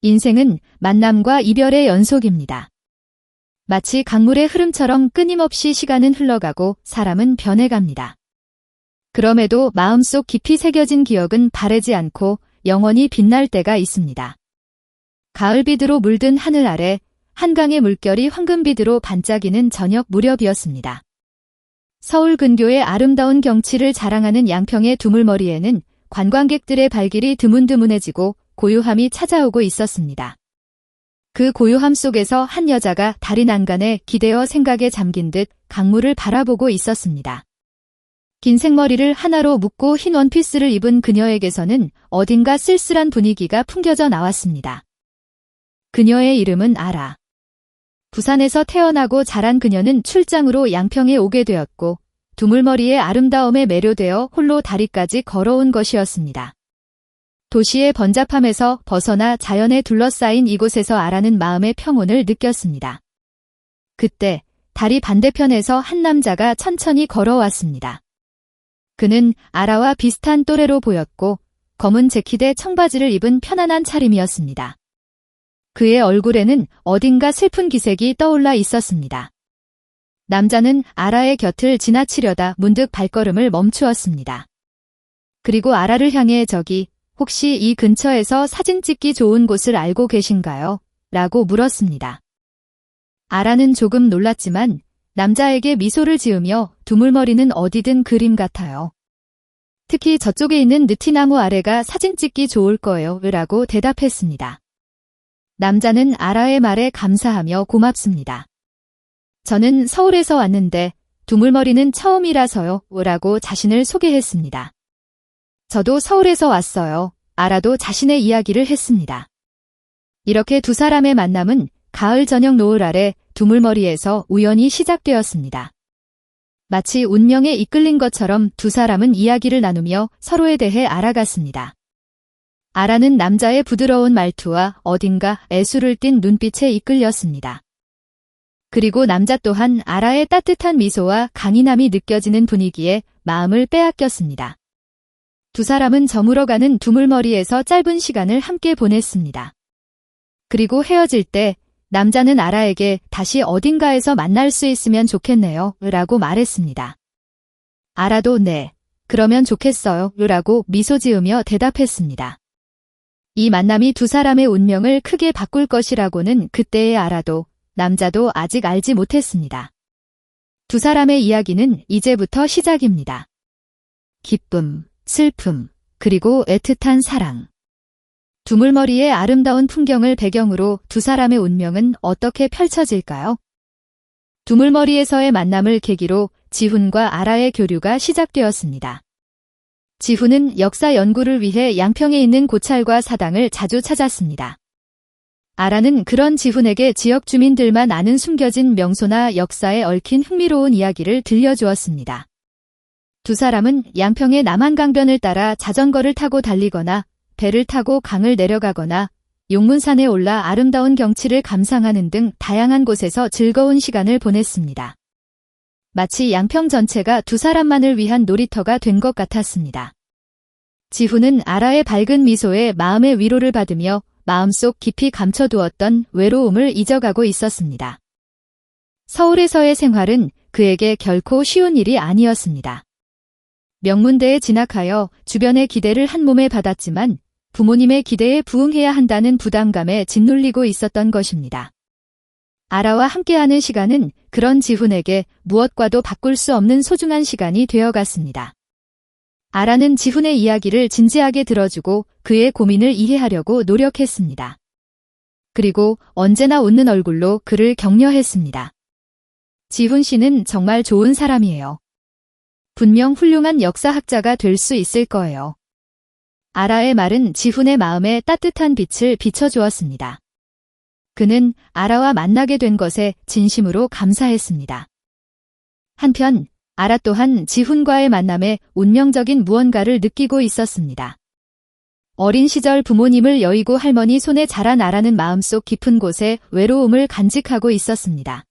인생은 만남과 이별의 연속입니다. 마치 강물의 흐름처럼 끊임없이 시간은 흘러가고 사람은 변해갑니다. 그럼에도 마음속 깊이 새겨진 기억은 바래지 않고 영원히 빛날 때가 있습니다. 가을비드로 물든 하늘 아래 한강의 물결이 황금비드로 반짝이는 저녁 무렵이었습니다. 서울 근교의 아름다운 경치를 자랑하는 양평의 두물머리에는 관광객들의 발길이 드문드문해지고 고요함이 찾아오고 있었습니다. 그 고요함 속에서 한 여자가 다리 난간에 기대어 생각에 잠긴 듯 강물을 바라보고 있었습니다. 긴 생머리를 하나로 묶고 흰 원피스를 입은 그녀에게서는 어딘가 쓸쓸한 분위기가 풍겨져 나왔습니다. 그녀의 이름은 아라. 부산에서 태어나고 자란 그녀는 출장으로 양평에 오게 되었고 두물머리의 아름다움에 매료되어 홀로 다리까지 걸어온 것이었습니다. 도시의 번잡함에서 벗어나 자연에 둘러싸인 이곳에서 아라는 마음의 평온을 느꼈습니다. 그때 다리 반대편에서 한 남자가 천천히 걸어왔습니다. 그는 아라와 비슷한 또래로 보였고 검은 재킷에 청바지를 입은 편안한 차림이었습니다. 그의 얼굴에는 어딘가 슬픈 기색이 떠올라 있었습니다. 남자는 아라의 곁을 지나치려다 문득 발걸음을 멈추었습니다. 그리고 아라를 향해 저기 혹시 이 근처에서 사진 찍기 좋은 곳을 알고 계신가요? 라고 물었습니다. 아라는 조금 놀랐지만 남자에게 미소를 지으며 두물머리는 어디든 그림 같아요. 특히 저쪽에 있는 느티나무 아래가 사진 찍기 좋을 거예요. 라고 대답했습니다. 남자는 아라의 말에 감사하며 고맙습니다. 저는 서울에서 왔는데 두물머리는 처음이라서요. 라고 자신을 소개했습니다. 저도 서울에서 왔어요. 아라도 자신의 이야기를 했습니다. 이렇게 두 사람의 만남은 가을 저녁 노을 아래 두물머리에서 우연히 시작되었습니다. 마치 운명에 이끌린 것처럼 두 사람은 이야기를 나누며 서로에 대해 알아갔습니다. 아라는 남자의 부드러운 말투와 어딘가 애수를 띤 눈빛에 이끌렸습니다. 그리고 남자 또한 아라의 따뜻한 미소와 강인함이 느껴지는 분위기에 마음을 빼앗겼습니다. 두 사람은 저물어가는 두물머리에서 짧은 시간을 함께 보냈습니다. 그리고 헤어질 때 남자는 아라에게 다시 어딘가에서 만날 수 있으면 좋겠네요. 라고 말했습니다. 아라도 네. 그러면 좋겠어요. 라고 미소 지으며 대답했습니다. 이 만남이 두 사람의 운명을 크게 바꿀 것이라고는 그때의 알아도 남자도 아직 알지 못했습니다. 두 사람의 이야기는 이제부터 시작입니다. 기쁨, 슬픔, 그리고 애틋한 사랑. 두물머리의 아름다운 풍경을 배경으로 두 사람의 운명은 어떻게 펼쳐질까요? 두물머리에서의 만남을 계기로 지훈과 아라의 교류가 시작되었습니다. 지훈은 역사 연구를 위해 양평에 있는 고찰과 사당을 자주 찾았습니다. 아라는 그런 지훈에게 지역 주민들만 아는 숨겨진 명소나 역사에 얽힌 흥미로운 이야기를 들려주었습니다. 두 사람은 양평의 남한강변을 따라 자전거를 타고 달리거나 배를 타고 강을 내려가거나 용문산에 올라 아름다운 경치를 감상하는 등 다양한 곳에서 즐거운 시간을 보냈습니다. 마치 양평 전체가 두 사람만을 위한 놀이터가 된 것 같았습니다. 지훈은 아라의 밝은 미소에 마음의 위로를 받으며 마음속 깊이 감춰두었던 외로움을 잊어가고 있었습니다. 서울에서의 생활은 그에게 결코 쉬운 일이 아니었습니다. 명문대에 진학하여 주변의 기대를 한 몸에 받았지만 부모님의 기대에 부응해야 한다는 부담감에 짓눌리고 있었던 것입니다. 아라와 함께하는 시간은 그런 지훈에게 무엇과도 바꿀 수 없는 소중한 시간이 되어갔습니다. 아라는 지훈의 이야기를 진지하게 들어주고 그의 고민을 이해하려고 노력했습니다. 그리고 언제나 웃는 얼굴로 그를 격려했습니다. 지훈 씨는 정말 좋은 사람이에요. 분명 훌륭한 역사학자가 될 수 있을 거예요. 아라의 말은 지훈의 마음에 따뜻한 빛을 비춰주었습니다. 그는 아라와 만나게 된 것에 진심으로 감사했습니다. 한편 아라 또한 지훈과의 만남에 운명적인 무언가를 느끼고 있었습니다. 어린 시절 부모님을 여의고 할머니 손에 자란 아라는 마음속 깊은 곳에 외로움을 간직하고 있었습니다.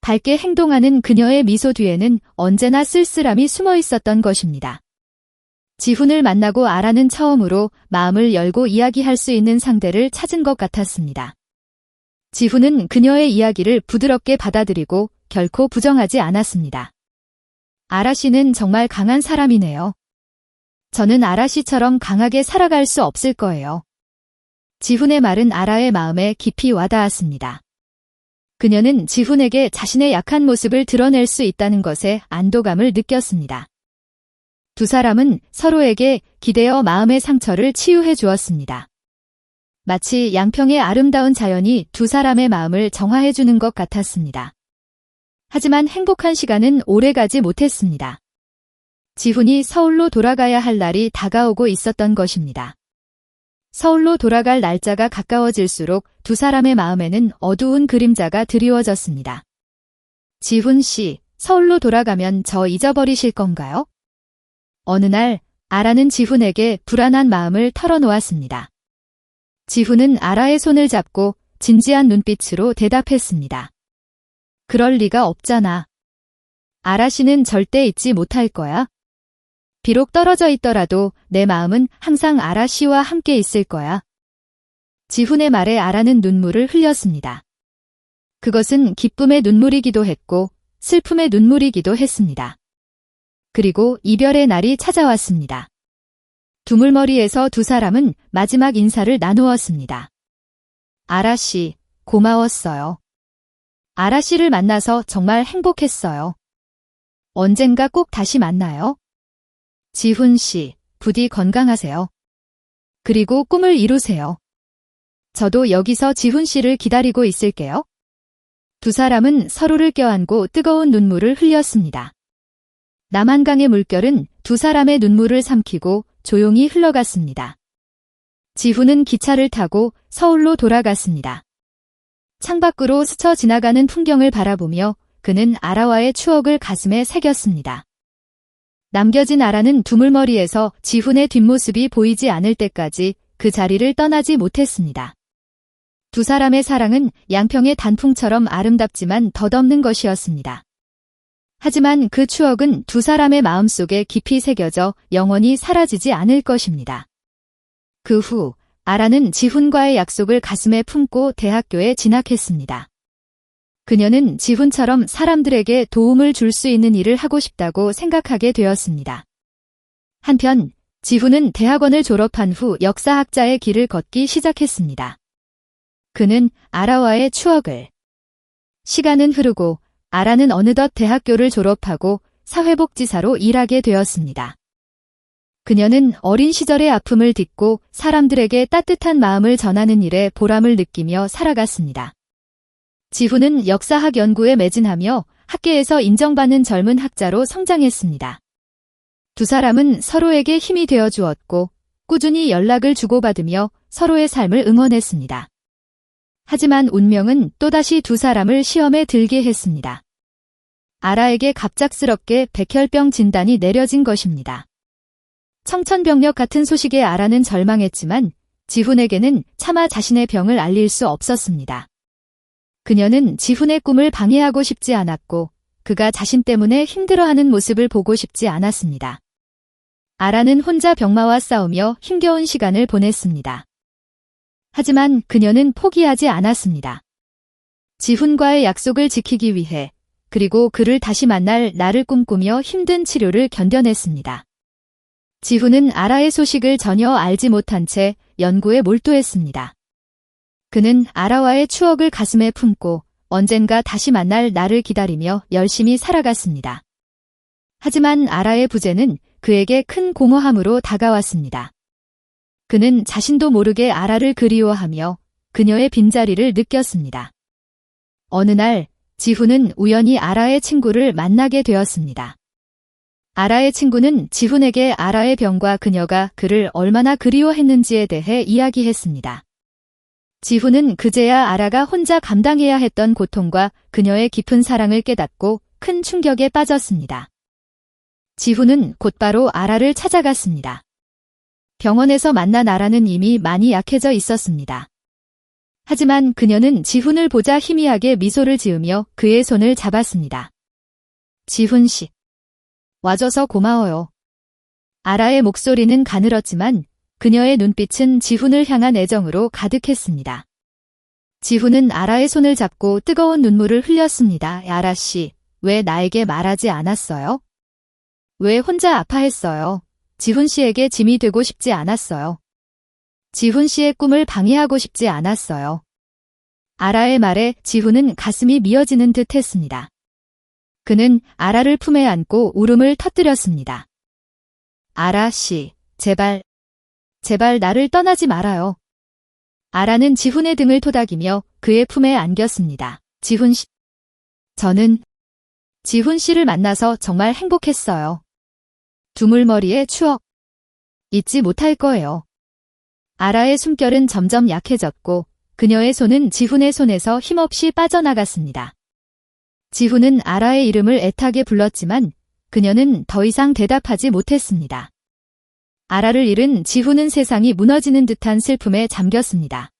밝게 행동하는 그녀의 미소 뒤에는 언제나 쓸쓸함이 숨어 있었던 것입니다. 지훈을 만나고 아라는 처음으로 마음을 열고 이야기할 수 있는 상대를 찾은 것 같았습니다. 지훈은 그녀의 이야기를 부드럽게 받아들이고 결코 부정하지 않았습니다. 아라 씨는 정말 강한 사람이네요. 저는 아라 씨처럼 강하게 살아갈 수 없을 거예요. 지훈의 말은 아라의 마음에 깊이 와닿았습니다. 그녀는 지훈에게 자신의 약한 모습을 드러낼 수 있다는 것에 안도감을 느꼈습니다. 두 사람은 서로에게 기대어 마음의 상처를 치유해 주었습니다. 마치 양평의 아름다운 자연이 두 사람의 마음을 정화해 주는 것 같았습니다. 하지만 행복한 시간은 오래 가지 못했습니다. 지훈이 서울로 돌아가야 할 날이 다가오고 있었던 것입니다. 서울로 돌아갈 날짜가 가까워질수록 두 사람의 마음에는 어두운 그림자가 드리워졌습니다. 지훈 씨, 서울로 돌아가면 저 잊어버리실 건가요? 어느 날 아라는 지훈에게 불안한 마음을 털어놓았습니다. 지훈은 아라의 손을 잡고 진지한 눈빛으로 대답했습니다. 그럴 리가 없잖아. 아라 씨는 절대 잊지 못할 거야. 비록 떨어져 있더라도 내 마음은 항상 아라 씨와 함께 있을 거야. 지훈의 말에 아라는 눈물을 흘렸습니다. 그것은 기쁨의 눈물이기도 했고 슬픔의 눈물이기도 했습니다. 그리고 이별의 날이 찾아왔습니다. 두물머리에서 두 사람은 마지막 인사를 나누었습니다. 아라 씨, 고마웠어요. 아라 씨를 만나서 정말 행복했어요. 언젠가 꼭 다시 만나요. 지훈 씨, 부디 건강하세요. 그리고 꿈을 이루세요. 저도 여기서 지훈 씨를 기다리고 있을게요. 두 사람은 서로를 껴안고 뜨거운 눈물을 흘렸습니다. 남한강의 물결은 두 사람의 눈물을 삼키고 조용히 흘러갔습니다. 지훈은 기차를 타고 서울로 돌아갔습니다. 창밖으로 스쳐 지나가는 풍경을 바라보며 그는 아라와의 추억을 가슴에 새겼습니다. 남겨진 아라는 두물머리에서 지훈의 뒷모습이 보이지 않을 때까지 그 자리를 떠나지 못했습니다. 두 사람의 사랑은 양평의 단풍처럼 아름답지만 덧없는 것이었습니다. 하지만 그 추억은 두 사람의 마음속에 깊이 새겨져 영원히 사라지지 않을 것입니다. 그 후 아라는 지훈과의 약속을 가슴에 품고 대학교에 진학했습니다. 그녀는 지훈처럼 사람들에게 도움을 줄 수 있는 일을 하고 싶다고 생각하게 되었습니다. 한편 지훈은 대학원을 졸업한 후 역사학자의 길을 걷기 시작했습니다. 그는 아라와의 추억을 시간은 흐르고 아라는 어느덧 대학교를 졸업하고 사회복지사로 일하게 되었습니다. 그녀는 어린 시절의 아픔을 딛고 사람들에게 따뜻한 마음을 전하는 일에 보람을 느끼며 살아갔습니다. 지훈은 역사학 연구에 매진하며 학계에서 인정받는 젊은 학자로 성장했습니다. 두 사람은 서로에게 힘이 되어 주었고 꾸준히 연락을 주고받으며 서로의 삶을 응원했습니다. 하지만 운명은 또다시 두 사람을 시험에 들게 했습니다. 아라에게 갑작스럽게 백혈병 진단이 내려진 것입니다. 청천벽력 같은 소식에 아라는 절망했지만 지훈에게는 차마 자신의 병을 알릴 수 없었습니다. 그녀는 지훈의 꿈을 방해하고 싶지 않았고 그가 자신 때문에 힘들어하는 모습을 보고 싶지 않았습니다. 아라는 혼자 병마와 싸우며 힘겨운 시간을 보냈습니다. 하지만 그녀는 포기하지 않았습니다. 지훈과의 약속을 지키기 위해 그리고 그를 다시 만날 나를 꿈꾸며 힘든 치료를 견뎌냈습니다. 지훈은 아라의 소식을 전혀 알지 못한 채 연구에 몰두했습니다. 그는 아라와의 추억을 가슴에 품고 언젠가 다시 만날 나를 기다리며 열심히 살아갔습니다. 하지만 아라의 부재는 그에게 큰 공허함으로 다가왔습니다. 그는 자신도 모르게 아라를 그리워하며 그녀의 빈자리를 느꼈습니다. 어느 날 지훈은 우연히 아라의 친구를 만나게 되었습니다. 아라의 친구는 지훈에게 아라의 병과 그녀가 그를 얼마나 그리워했는지에 대해 이야기했습니다. 지훈은 그제야 아라가 혼자 감당해야 했던 고통과 그녀의 깊은 사랑을 깨닫고 큰 충격에 빠졌습니다. 지훈은 곧바로 아라를 찾아갔습니다. 병원에서 만난 아라는 이미 많이 약해져 있었습니다. 하지만 그녀는 지훈을 보자 희미하게 미소를 지으며 그의 손을 잡았습니다. 지훈 씨. 와줘서 고마워요. 아라의 목소리는 가늘었지만 그녀의 눈빛은 지훈을 향한 애정으로 가득했습니다. 지훈은 아라의 손을 잡고 뜨거운 눈물을 흘렸습니다. 아라 씨, 왜 나에게 말하지 않았어요? 왜 혼자 아파했어요? 지훈 씨에게 짐이 되고 싶지 않았어요. 지훈 씨의 꿈을 방해하고 싶지 않았어요. 아라의 말에 지훈은 가슴이 미어지는 듯 했습니다. 그는 아라를 품에 안고 울음을 터뜨렸습니다. 아라 씨, 제발, 제발 나를 떠나지 말아요. 아라는 지훈의 등을 토닥이며 그의 품에 안겼습니다. 지훈 씨. 저는 지훈 씨를 만나서 정말 행복했어요. 두물머리의 추억. 잊지 못할 거예요. 아라의 숨결은 점점 약해졌고 그녀의 손은 지훈의 손에서 힘없이 빠져나갔습니다. 지훈은 아라의 이름을 애타게 불렀지만 그녀는 더 이상 대답하지 못했습니다. 아라를 잃은 지훈은 세상이 무너지는 듯한 슬픔에 잠겼습니다.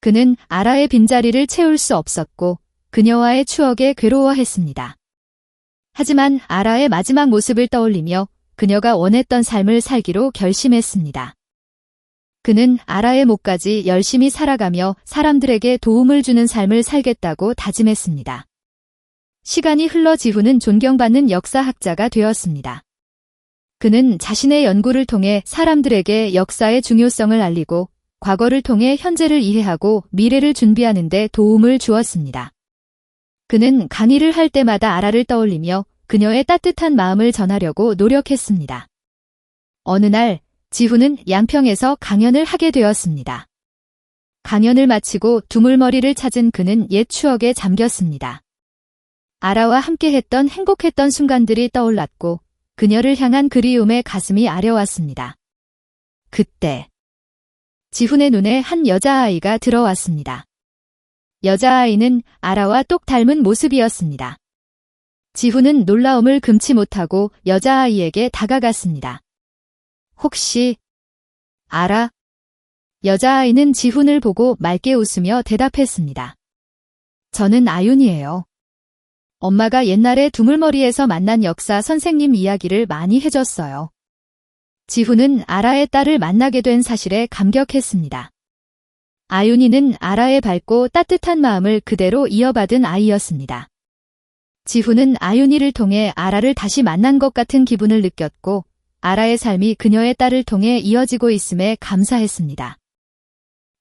그는 아라의 빈자리를 채울 수 없었고 그녀와의 추억에 괴로워했습니다. 하지만 아라의 마지막 모습을 떠올리며 그녀가 원했던 삶을 살기로 결심했습니다. 그는 아라의 목까지 열심히 살아가며 사람들에게 도움을 주는 삶을 살겠다고 다짐했습니다. 시간이 흘러 지훈은 존경받는 역사학자가 되었습니다. 그는 자신의 연구를 통해 사람들에게 역사의 중요성을 알리고 과거를 통해 현재를 이해하고 미래를 준비하는 데 도움을 주었습니다. 그는 강의를 할 때마다 아라를 떠올리며 그녀의 따뜻한 마음을 전하려고 노력했습니다. 어느 날 지훈은 양평에서 강연을 하게 되었습니다. 강연을 마치고 두물머리를 찾은 그는 옛 추억에 잠겼습니다. 아라와 함께 했던 행복했던 순간들이 떠올랐고 그녀를 향한 그리움에 가슴이 아려왔습니다. 그때 지훈의 눈에 한 여자아이가 들어왔습니다. 여자아이는 아라와 똑 닮은 모습이었습니다. 지훈은 놀라움을 금치 못하고 여자아이에게 다가갔습니다. 혹시 알아? 여자아이는 지훈을 보고 맑게 웃으며 대답했습니다. 저는 아윤이에요. 엄마가 옛날에 두물머리에서 만난 역사 선생님 이야기를 많이 해줬어요. 지훈은 아라의 딸을 만나게 된 사실에 감격했습니다. 아윤이는 아라의 밝고 따뜻한 마음을 그대로 이어받은 아이였습니다. 지훈은 아윤이를 통해 아라를 다시 만난 것 같은 기분을 느꼈고 아라의 삶이 그녀의 딸을 통해 이어지고 있음에 감사했습니다.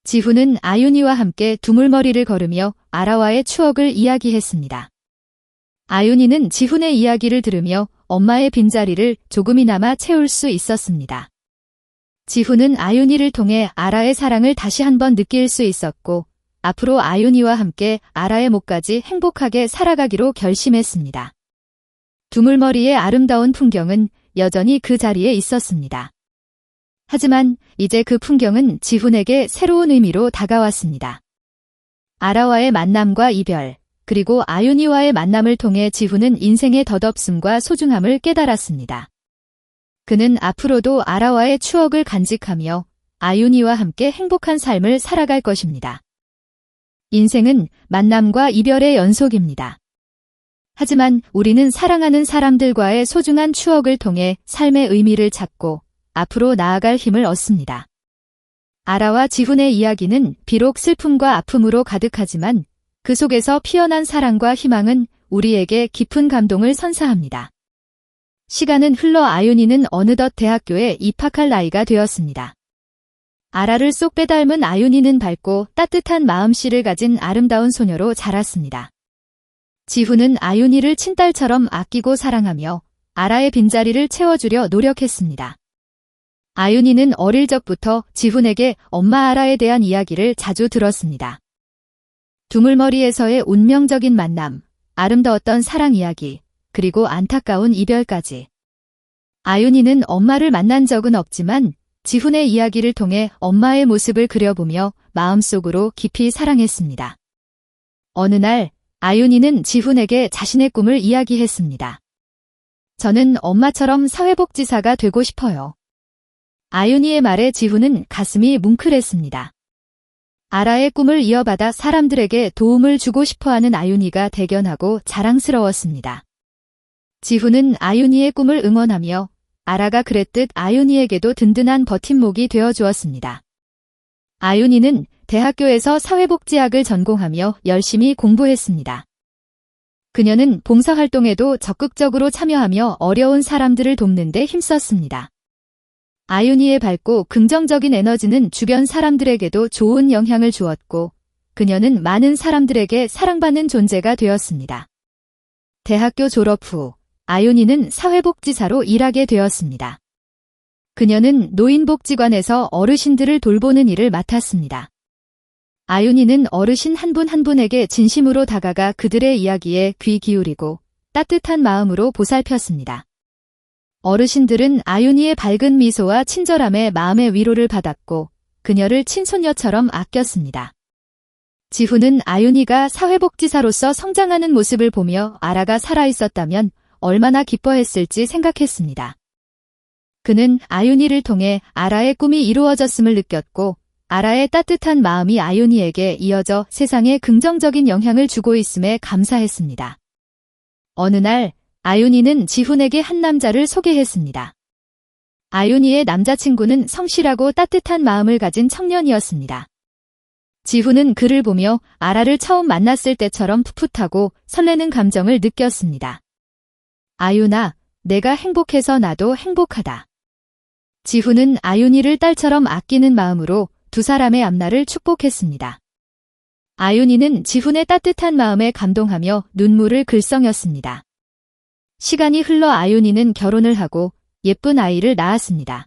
지훈은 아윤이와 함께 두물머리를 걸으며 아라와의 추억을 이야기했습니다. 아윤이는 지훈의 이야기를 들으며 엄마의 빈자리를 조금이나마 채울 수 있었습니다. 지훈은 아윤이를 통해 아라의 사랑을 다시 한번 느낄 수 있었고 앞으로 아윤이와 함께 아라의 목까지 행복하게 살아가기로 결심했습니다. 두물머리의 아름다운 풍경은 여전히 그 자리에 있었습니다. 하지만 이제 그 풍경은 지훈에게 새로운 의미로 다가왔습니다. 아라와의 만남과 이별, 그리고 아윤이와의 만남을 통해 지훈은 인생의 덧없음과 소중함을 깨달았습니다. 그는 앞으로도 아라와의 추억을 간직하며 아윤이와 함께 행복한 삶을 살아갈 것입니다. 인생은 만남과 이별의 연속입니다. 하지만 우리는 사랑하는 사람들과의 소중한 추억을 통해 삶의 의미를 찾고 앞으로 나아갈 힘을 얻습니다. 아라와 지훈의 이야기는 비록 슬픔과 아픔으로 가득하지만 그 속에서 피어난 사랑과 희망은 우리에게 깊은 감동을 선사합니다. 시간은 흘러 아윤이는 어느덧 대학교에 입학할 나이가 되었습니다. 아라를 쏙 빼닮은 아윤이는 밝고 따뜻한 마음씨를 가진 아름다운 소녀로 자랐습니다. 지훈은 아윤이를 친딸처럼 아끼고 사랑하며 아라의 빈자리를 채워주려 노력했습니다. 아윤이는 어릴 적부터 지훈에게 엄마 아라에 대한 이야기를 자주 들었습니다. 두물머리에서의 운명적인 만남, 아름다웠던 사랑 이야기, 그리고 안타까운 이별까지. 아윤이는 엄마를 만난 적은 없지만 지훈의 이야기를 통해 엄마의 모습을 그려보며 마음속으로 깊이 사랑했습니다. 어느 날 아윤이는 지훈에게 자신의 꿈을 이야기했습니다. 저는 엄마처럼 사회복지사가 되고 싶어요. 아윤이의 말에 지훈은 가슴이 뭉클했습니다. 아라의 꿈을 이어받아 사람들에게 도움을 주고 싶어하는 아윤이가 대견하고 자랑스러웠습니다. 지훈은 아윤이의 꿈을 응원하며 아라가 그랬듯 아윤이에게도 든든한 버팀목이 되어 주었습니다. 아윤이는 대학교에서 사회복지학을 전공하며 열심히 공부했습니다. 그녀는 봉사활동에도 적극적으로 참여하며 어려운 사람들을 돕는 데 힘썼습니다. 아윤이의 밝고 긍정적인 에너지는 주변 사람들에게도 좋은 영향을 주었고, 그녀는 많은 사람들에게 사랑받는 존재가 되었습니다. 대학교 졸업 후, 아윤이는 사회복지사로 일하게 되었습니다. 그녀는 노인복지관에서 어르신들을 돌보는 일을 맡았습니다. 아윤이는 어르신 한분한 분에게 진심으로 다가가 그들의 이야기에 귀 기울이고 따뜻한 마음으로 보살폈습니다. 어르신들은 아윤이의 밝은 미소와 친절함에 마음의 위로를 받았고 그녀를 친손녀처럼 아꼈습니다. 지후는 아윤이가 사회복지사로서 성장하는 모습을 보며 아라가 살아있었다면 얼마나 기뻐했을지 생각했습니다. 그는 아윤이를 통해 아라의 꿈이 이루어졌음을 느꼈고 아라의 따뜻한 마음이 아윤이에게 이어져 세상에 긍정적인 영향을 주고 있음에 감사했습니다. 어느 날 아윤이는 지훈에게 한 남자를 소개했습니다. 아윤이의 남자친구는 성실하고 따뜻한 마음을 가진 청년이었습니다. 지훈은 그를 보며 아라를 처음 만났을 때처럼 풋풋하고 설레는 감정을 느꼈습니다. 아윤아, 내가 행복해서 나도 행복하다. 지훈은 아윤이를 딸처럼 아끼는 마음으로 두 사람의 앞날을 축복했습니다. 아윤이는 지훈의 따뜻한 마음에 감동하며 눈물을 글썽였습니다. 시간이 흘러 아윤이는 결혼을 하고 예쁜 아이를 낳았습니다.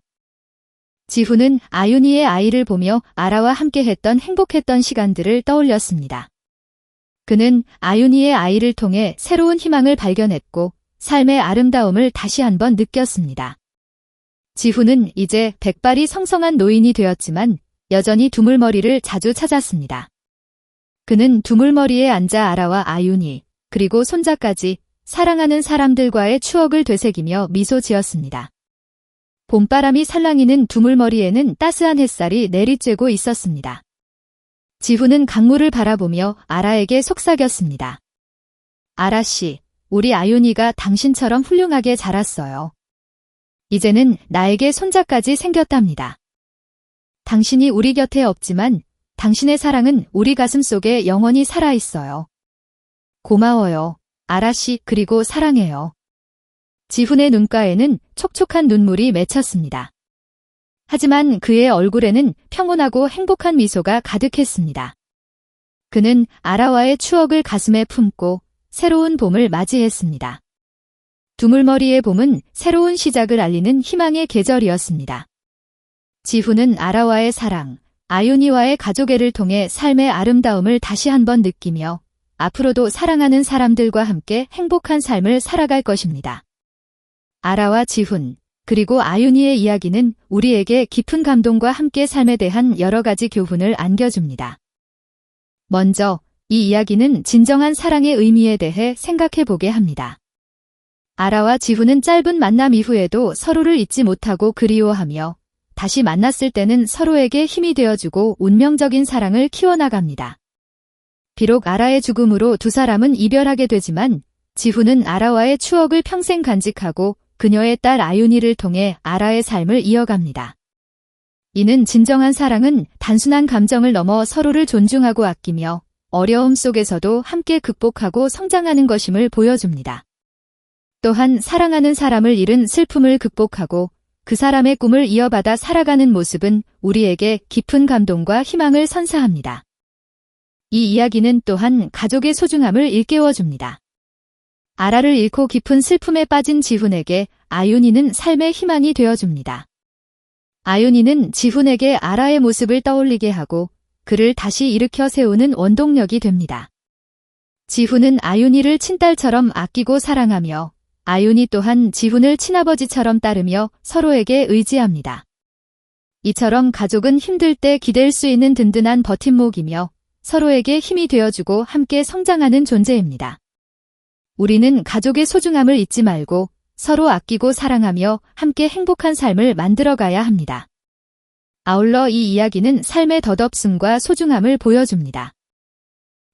지훈은 아윤이의 아이를 보며 아라와 함께 했던 행복했던 시간들을 떠올렸습니다. 그는 아윤이의 아이를 통해 새로운 희망을 발견했고 삶의 아름다움을 다시 한번 느꼈습니다. 지훈은 이제 백발이 성성한 노인이 되었지만 여전히 두물머리를 자주 찾았습니다. 그는 두물머리에 앉아 아라와 아윤이 그리고 손자까지 사랑하는 사람들과의 추억을 되새기며 미소 지었습니다. 봄바람이 살랑이는 두물머리에는 따스한 햇살이 내리쬐고 있었습니다. 지훈은 강물을 바라보며 아라에게 속삭였습니다. 아라 씨, 우리 아윤이가 당신처럼 훌륭하게 자랐어요. 이제는 나에게 손자까지 생겼답니다. 당신이 우리 곁에 없지만 당신의 사랑은 우리 가슴 속에 영원히 살아있어요. 고마워요. 아라씨 그리고 사랑해요. 지훈의 눈가에는 촉촉한 눈물이 맺혔습니다. 하지만 그의 얼굴에는 평온하고 행복한 미소가 가득했습니다. 그는 아라와의 추억을 가슴에 품고 새로운 봄을 맞이했습니다. 두물머리의 봄은 새로운 시작을 알리는 희망의 계절이었습니다. 지훈은 아라와의 사랑, 아윤이와의 가족애를 통해 삶의 아름다움을 다시 한번 느끼며 앞으로도 사랑하는 사람들과 함께 행복한 삶을 살아갈 것입니다. 아라와 지훈, 그리고 아윤이의 이야기는 우리에게 깊은 감동과 함께 삶에 대한 여러 가지 교훈을 안겨줍니다. 먼저, 이 이야기는 진정한 사랑의 의미에 대해 생각해 보게 합니다. 아라와 지훈은 짧은 만남 이후에도 서로를 잊지 못하고 그리워하며 다시 만났을 때는 서로에게 힘이 되어주고 운명적인 사랑을 키워나갑니다. 비록 아라의 죽음으로 두 사람은 이별하게 되지만 지훈은 아라와의 추억을 평생 간직하고 그녀의 딸 아윤이를 통해 아라의 삶을 이어갑니다. 이는 진정한 사랑은 단순한 감정을 넘어 서로를 존중하고 아끼며 어려움 속에서도 함께 극복하고 성장하는 것임을 보여줍니다. 또한 사랑하는 사람을 잃은 슬픔을 극복하고 그 사람의 꿈을 이어받아 살아가는 모습은 우리에게 깊은 감동과 희망을 선사합니다. 이 이야기는 또한 가족의 소중함을 일깨워줍니다. 아라를 잃고 깊은 슬픔에 빠진 지훈에게 아윤이는 삶의 희망이 되어줍니다. 아윤이는 지훈에게 아라의 모습을 떠올리게 하고 그를 다시 일으켜 세우는 원동력이 됩니다. 지훈은 아윤이를 친딸처럼 아끼고 사랑하며 아윤이 또한 지훈을 친아버지처럼 따르며 서로에게 의지합니다. 이처럼 가족은 힘들 때 기댈 수 있는 든든한 버팀목이며 서로에게 힘이 되어주고 함께 성장하는 존재입니다. 우리는 가족의 소중함을 잊지 말고 서로 아끼고 사랑하며 함께 행복한 삶을 만들어가야 합니다. 아울러 이 이야기는 삶의 덧없음과 소중함을 보여줍니다.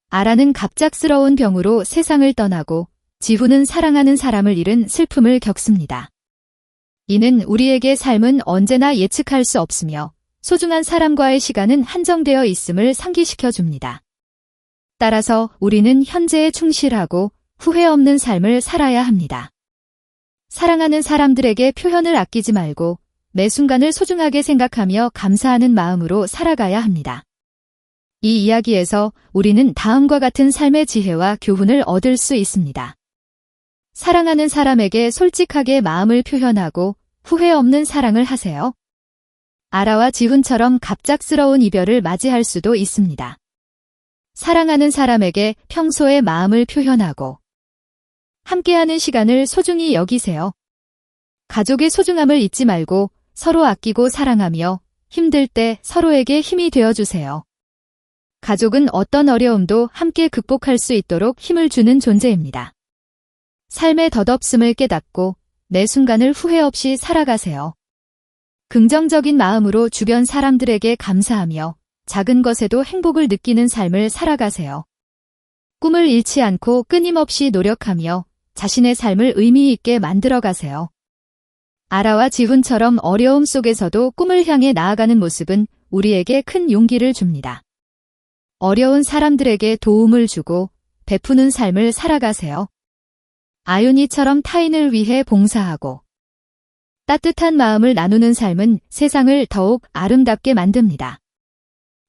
아라는 갑작스러운 병으로 세상을 떠나고 지훈은 사랑하는 사람을 잃은 슬픔을 겪습니다. 이는 우리에게 삶은 언제나 예측할 수 없으며 소중한 사람과의 시간은 한정되어 있음을 상기시켜 줍니다. 따라서 우리는 현재에 충실하고 후회 없는 삶을 살아야 합니다. 사랑하는 사람들에게 표현을 아끼지 말고 매 순간을 소중하게 생각하며 감사하는 마음으로 살아가야 합니다. 이 이야기에서 우리는 다음과 같은 삶의 지혜와 교훈을 얻을 수 있습니다. 사랑하는 사람에게 솔직하게 마음을 표현하고 후회 없는 사랑을 하세요. 아라와 지훈처럼 갑작스러운 이별을 맞이할 수도 있습니다. 사랑하는 사람에게 평소에 마음을 표현하고 함께하는 시간을 소중히 여기세요. 가족의 소중함을 잊지 말고 서로 아끼고 사랑하며 힘들 때 서로에게 힘이 되어주세요. 가족은 어떤 어려움도 함께 극복할 수 있도록 힘을 주는 존재입니다. 삶의 덧없음을 깨닫고 매 순간을 후회 없이 살아가세요. 긍정적인 마음으로 주변 사람들에게 감사하며 작은 것에도 행복을 느끼는 삶을 살아가세요. 꿈을 잃지 않고 끊임없이 노력하며 자신의 삶을 의미 있게 만들어 가세요. 아라와 지훈처럼 어려움 속에서도 꿈을 향해 나아가는 모습은 우리에게 큰 용기를 줍니다. 어려운 사람들에게 도움을 주고 베푸는 삶을 살아가세요. 아윤이처럼 타인을 위해 봉사하고 따뜻한 마음을 나누는 삶은 세상을 더욱 아름답게 만듭니다.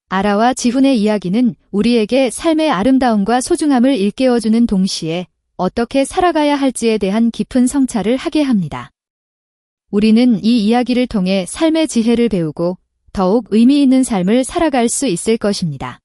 아라와 지훈의 이야기는 우리에게 삶의 아름다움과 소중함을 일깨워주는 동시에 어떻게 살아가야 할지에 대한 깊은 성찰을 하게 합니다. 우리는 이 이야기를 통해 삶의 지혜를 배우고 더욱 의미 있는 삶을 살아갈 수 있을 것입니다.